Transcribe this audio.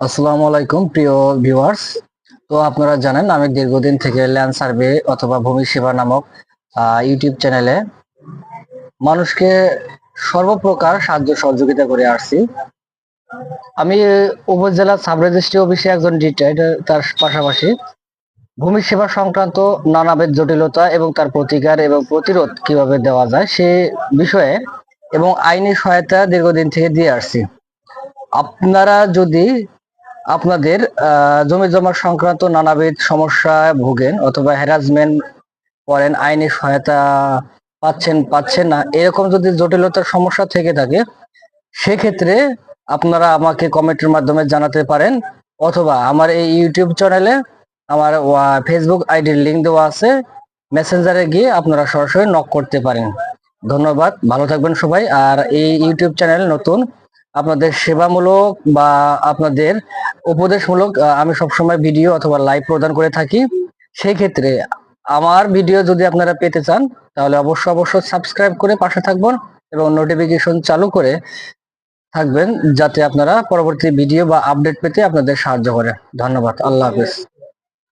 আসসালামু আলাইকুম, প্রিয় ভিউয়ার্স তো আপনারা জানেন, আমি দীর্ঘদিন থেকে ল্যান্ড সার্ভে অথবা ভূমি সেবা নামক ইউটিউব চ্যানেলে মানুষকে সর্বপ্রকার সাহায্য সহযোগিতা করে আসছি। আমি উপজেলা সাব রেজিস্ট্রি অফিসে একজন রিটায়ার্ড তার পাশাপাশি ভূমি সেবা সংক্রান্ত নানাবিধ জটিলতা এবং তার প্রতিকার এবং প্রতিরোধ কীভাবে দেওয়া যায় সে বিষয়ে এবং আইনি সহায়তা দীর্ঘদিন থেকে দিয়ে আসছি। আপনারা যদি আপনাদের জমি জমা সংক্রান্ত নানাবিধ সমস্যায় ভোগেন অথবা হ্যারাসমেন্ট করেন, আইনি সহায়তা পাচ্ছেন পাচ্ছেন না, এরকম যদি জটিলতার সমস্যা থেকে থাকে, সেক্ষেত্রে আপনারা আমাকে কমেন্টের মাধ্যমে জানাতে পারেন অথবা আমার এই ইউটিউব চ্যানেলে আমার ফেসবুক আইডির লিঙ্ক দেওয়া আছে মেসেঞ্জারে গিয়ে আপনারা সরাসরি নক করতে পারেন। ধন্যবাদ, ভালো থাকবেন সবাই, আর এই ইউটিউব চ্যানেল নতুন, আপনাদের সেবামূলক বা আপনাদের উপদেশমূলক আমি সবসময় ভিডিও অথবা লাইভ প্রদান করে থাকি। সেই ক্ষেত্রে আমার ভিডিও যদি আপনারা পেতে চান, তাহলে অবশ্য অবশ্য সাবস্ক্রাইব করে পাশে থাকবেন এবং নোটিফিকেশন চালু করে থাকবেন, যাতে আপনারা পরবর্তী ভিডিও বা আপডেট পেতে আপনাদের সাহায্য করে। ধন্যবাদ। আল্লাহ হাফেজ।